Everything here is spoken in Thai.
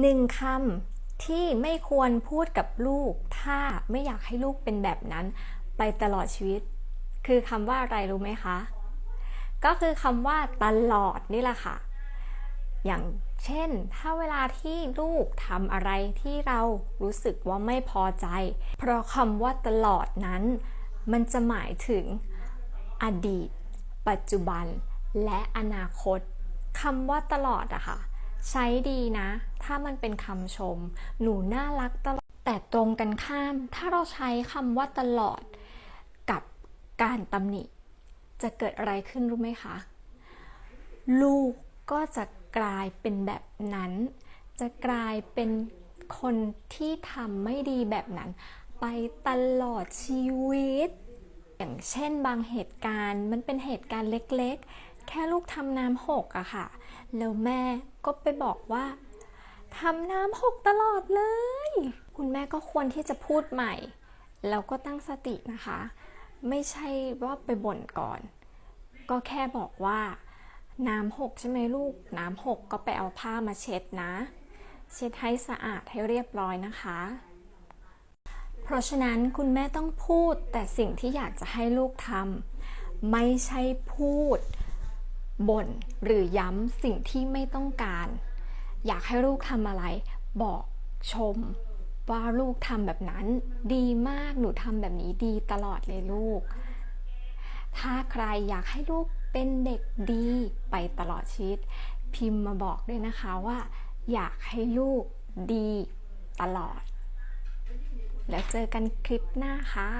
หนึ่งคำที่ไม่ควรพูดกับลูก ถ้าไม่อยากให้ลูกเป็นแบบนั้น ไปตลอดชีวิต คือคำว่าอะไรรู้ไหมคะ ก็คือคำว่าตลอดนี่แหละค่ะ อย่างเช่น ถ้าเวลาที่ลูกทำอะไรที่เรารู้สึกว่าไม่พอใจ เพราะคำว่าตลอดนั้น มันจะหมายถึงอดีต ปัจจุบัน และอนาคตคำว่าตลอดอะค่ะ ใช้ดีนะ ถ้ามันเป็นคำชม หนูน่ารักตลอด แต่ตรงกันข้าม ถ้าเราใช้คำว่าตลอดกับการตำหนิ จะเกิดอะไรขึ้นรู้ไหมคะ ลูกก็จะกลายเป็นแบบนั้น จะกลายเป็นคนที่ทำไม่ดีแบบนั้น ไปตลอดชีวิต อย่างเช่นบางเหตุการณ์มันเป็นเหตุการณ์เล็กๆ แค่ลูกทำน้ำหกอะค่ะ แล้วแม่ก็ไปบอกว่า ทำน้ำหกตลอดเลย คุณแม่ก็ควรที่จะพูดใหม่ แล้วก็ตั้งสตินะคะ ไม่ใช่ว่าไปบ่นก่อน ก็แค่บอกว่าน้ำหกใช่ไหมลูก น้ำหกก็ไปเอาผ้ามาเช็ดนะ เช็ดให้สะอาดให้เรียบร้อยนะคะ เพราะฉะนั้นคุณแม่ต้องพูดแต่สิ่งที่อยากจะให้ลูกทำไม่ใช่พูดบ่นหรือย้ำสิ่งที่ไม่ต้องการ อยากให้ลูกทำอะไร บอกชม ว่าลูกทำแบบนั้น ดีมากหนูทำแบบนี้ดีตลอดเลยลูก ถ้าใครอยากให้ลูกเป็นเด็กดีไปตลอดชีวิต พิมพ์มาบอกด้วยนะคะว่า อยากให้ลูกดีตลอด แล้วเจอกันคลิปหน้าค่ะ